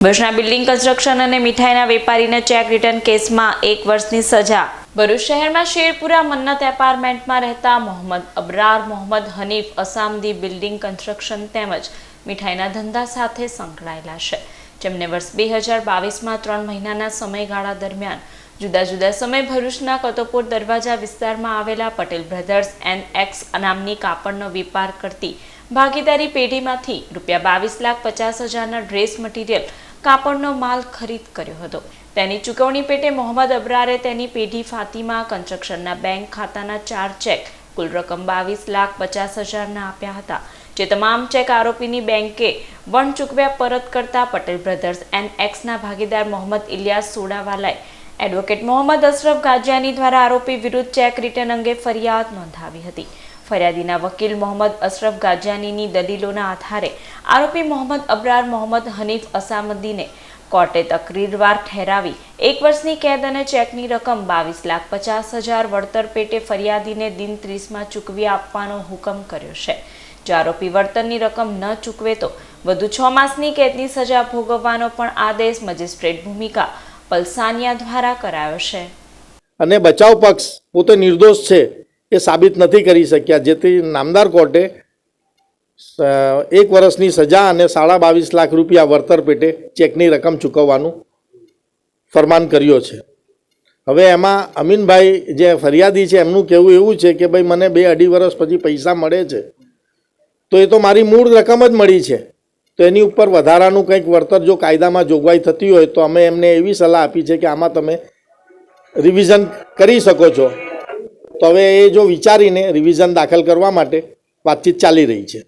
ભરૂચના building construction અને મીઠાઈના વેપારીને ચેક રિટર્ન કેસમાં એક વર્ષની સજા. ભરૂચ શહેરમાં શેરપુરા મન્નત એપાર્ટમેન્ટમાં રહેતા મોહમ્મદ અબરાર, મોહમ્મદ હનીફ, અસામદી બિલ્ડિંગ કન્સ્ટ્રક્શન તેમજ મીઠાઈના ધંધા સાથે સંકળાયેલા છે. જેમને વર્ષ બે હજાર બાવીસમાં ત્રણ મહિનાના સમયગાળા દરમિયાન જુદા જુદા સમય ભરૂચના કતોપુર દરવાજા વિસ્તારમાં આવેલા પટેલ બ્રધર્સ એન્ડ એક્સ નામની કાપડનો વેપાર કરતી ભાગીદારી પેઢીમાંથી રૂપિયા બાવીસ લાખ પચાસ હજારના ડ્રેસ મટીરિયલ કાપડનો માલ ખરીદ કર્યો હતો. તેની ચૂકવણી પેટે મોહમ્મદ અબરારે તેની પેઢી ફાતિમા કન્સ્ટ્રક્શનના બેંક ખાતાના ચાર ચેક, કુલ રકમ બાવીસ લાખ પચાસ હજારના આપ્યા હતા. જે તમામ ચેક આરોપીની બેંકે વણ ચૂકવ્યા પરત કરતા પટેલ બ્રધર્સ એન્ડ એક્સના ભાગીદાર મોહમ્મદ ઇલિયાસ સોડાવાલાએ એડવોકેટ મોહમ્મદ અશરફ ગાજિયાની દ્વારા આરોપી વિરુદ્ધ ચેક રિટર્ન અંગે ફરિયાદ નોંધાવી હતી. ફરિયાદીના વકીલ મોહમ્મદ અશરફ ગાજાનીની દલીલોના આધારે આરોપી મોહમ્મદ અબરાર મોહમ્મદ હનીફ અસામદ્દીને કોર્ટે તકરીરવાર ઠેરાવી એક વર્ષની કેદ અને ચેકની રકમ બાવીસ લાખ પચાસ હજાર વળતર પેટે ફરિયાદીને દિન ત્રીસમાં ચૂકવી આપવાનો હુકમ કર્યો છે. જો આરોપી વળતરની રકમ ન ચૂકવે તો વધુ છ માસની કેદની સજા ભોગવવાનો પણ આદેશ મજિસ્ટ્રેટ ભૂમિકા પલસાનિયા દ્વારા કરાયો છે. અને બચાવ પક્ષ પોતે નિર્દોષ છે. એ સાબિત નથી કરી શક્યા. જેથી નામદાર કોર્ટે એક વર્ષની સજા અને સાડા બાવીસ લાખ રૂપિયા વળતર પેટે ચેકની રકમ ચૂકવવાનું ફરમાન કર્યો છે. હવે એમાં અમીનભાઈ જે ફરિયાદી છે, એમનું કહેવું એવું છે કે ભાઈ મને બે અઢી વર્ષ પછી પૈસા મળે છે, તો એ તો મારી મૂળ રકમ જ મળી છે. તો એની ઉપર વધારાનું કંઈક વળતર જો કાયદામાં જોગવાઈ થતી હોય, તો અમે એમને એવી સલાહ આપી છે કે આમાં તમે રિવિઝન કરી શકો છો. તો હવે એ જો વિચારીને રિવિઝન દાખલ કરવા માટે વાતચીત ચાલી રહી છે.